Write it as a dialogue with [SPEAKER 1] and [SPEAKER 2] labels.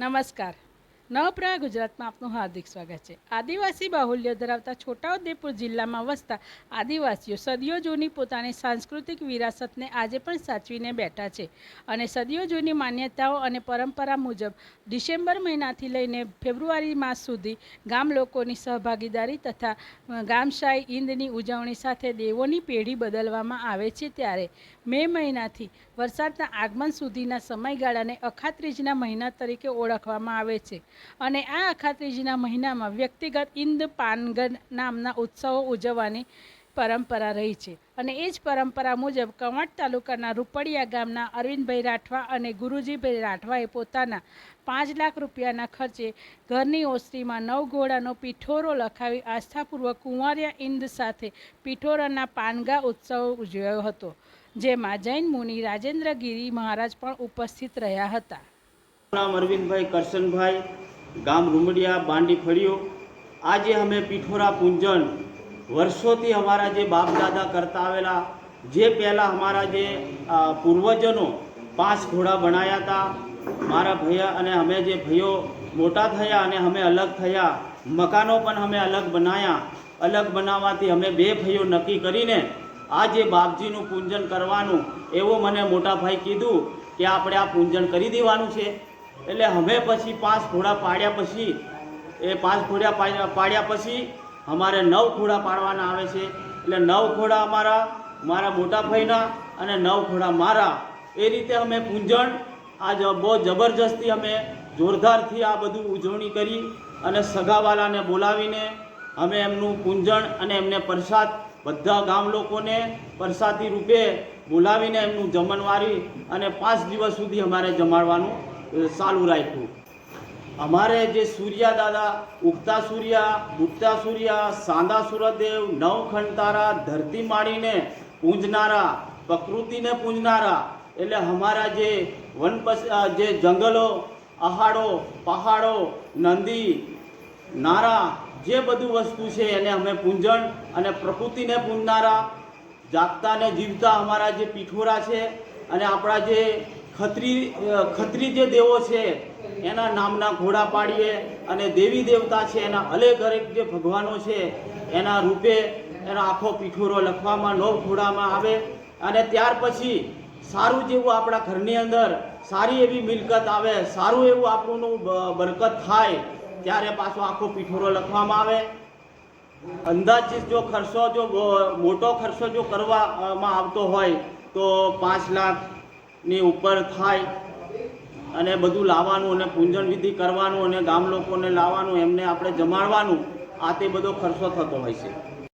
[SPEAKER 1] નમસ્કાર. નવપ્રભા ગુજરાતમાં આપનું હાર્દિક સ્વાગત છે. આદિવાસી બાહુલ્ય ધરાવતા છોટાઉદેપુર જિલ્લામાં વસતા આદિવાસીઓ સદીઓ જૂની પોતાની સાંસ્કૃતિક વિરાસતને આજે પણ સાચવીને બેઠા છે અને સદીઓ જૂની માન્યતાઓ અને પરંપરા મુજબ ડિસેમ્બર મહિનાથી લઈને ફેબ્રુઆરી માસ સુધી ગામ લોકોની સહભાગીદારી તથા ગામશાહી ઈંદની ઉજવણી સાથે દેવોની પેઢી બદલવામાં આવે છે ત્યારે મે મહિનાથી વરસાદના આગમન સુધીના સમયગાળાને અખાત્રીજના મહિના તરીકે ઓળખવામાં આવે છે. અને આ અખાત્રીજના મહિનામાં વ્યક્તિગત ઇન્દ પાનગર નામના ઉત્સવો ઉજવવાની પરંપરા રહી છે. અને એ જ પરંપરા મુજબ કવાંટ તાલુકાના રૂપડિયા ગામના અરવિંદભાઈ રાઠવા અને ગુરુજીભાઈ રાઠવાએ પોતાના પાંચ લાખ રૂપિયાના ખર્ચે ઘરની ઓસરીમાં નવ ઘોડાનો પીઠોરો લખાવી આસ્થાપૂર્વક કુંવારિયા ઇંદ સાથે પીઠોરાના પાનગા ઉત્સવ ઉજવ્યો હતો. જેમાં જૈન મુનિ રાજેન્દ્રગીરી મહારાજ પણ ઉપસ્થિત રહ્યા હતા.
[SPEAKER 2] નામ અરવિંદભાઈ કરશનભાઈ, ગામ રૂમડિયા, બાંડી ફળિયો. આજે અમે પીઠોરા પૂંજન વર્ષોથી અમારા જે બાપ દાદા કરતા આવેલા, જે પહેલાં અમારા જે પૂર્વજનો પાંચ ઘોડા બનાવ્યા હતા, મારા ભૈયા અને અમે જે ભાઈઓ મોટા થયા અને અમે અલગ થયા, મકાનો પણ અમે અલગ બનાવ્યા અલગ બનાવવાથી અમે બે ભાઈઓ નક્કી કરીને આ જે બાપજીનું પૂંજન કરવાનું, એવો મને મોટા ભાઈ કીધું કે આપણે આ પૂંજન કરી દેવાનું છે. એટલે અમે પછી પાંચ ઘોડા પાડ્યા પછી, એ પાંચ ઘોડા પાડ્યા પછી અમારે નવ ઘોડા પાડવાના આવે છે. એટલે નવ ઘોડા અમારા, મારા મોટા ભાઈના અને નવ ઘોડા મારા. એ રીતે અમે પૂંજણ આ જ બહુ જબરજસ્તી અમે જોરદારથી આ બધું ઉજવણી કરી અને સગાવાલાને બોલાવીને અમે એમનું પૂંજણ અને એમને પ્રસાદ બધા ગામ લોકોને પ્રસાદી રૂપે બોલાવીને એમનું જમણવારી અને પાંચ દિવસ સુધી અમારે જમાડવાનું ચાલુ રાખ્યું. અમારે જે સૂર્યા દાદા, ઉગતા સૂર્યા, ડૂબતા સૂર્યા, સાંદા સૂર્યદેવ નવખંડ તારા ધરતી માડીને પૂંજનારા, પ્રકૃતિને પૂંજનારા, એટલે અમારા જે વનપસ જે જંગલો પહાડો પહાડો, નંદી નારા જે બધું વસ્તુ છે એને અમે પૂંજણ અને પ્રકૃતિને પૂંજનારા જાગતાને જીવતા અમારા જે પીઠોરા છે અને આપણા જે ખત્રી ખત્રી જે દેવો છે, એના નામના ઘોડા પાડીએ અને દેવી દેવતા છે, એના અલેક અલેગ જે ભગવાનો છે, એના રૂપે એનો આખો પીઠોરો લખવામાં, નવ ઘોડામાં આવે અને ત્યાર પછી સારું જેવું આપણા ઘરની અંદર સારી એવી મિલકત આવે, સારું એવું આપણું બરકત થાય ત્યારે પાછો આખો પીઠોરો લખવામાં આવે. અંદાજિત જો ખર્ચો જો મોટો ખર્ચો જો કરવામાં આવતો હોય, તો પાંચ લાખની ઉપર થાય. અને બધું લાવવાનું અને પૂંજન વિધિ કરવાનું અને ગામ લોકોને લાવવાનું, એમને આપણે જમાડવાનું, આ તે બધો ખર્ચો થતો હોય છે.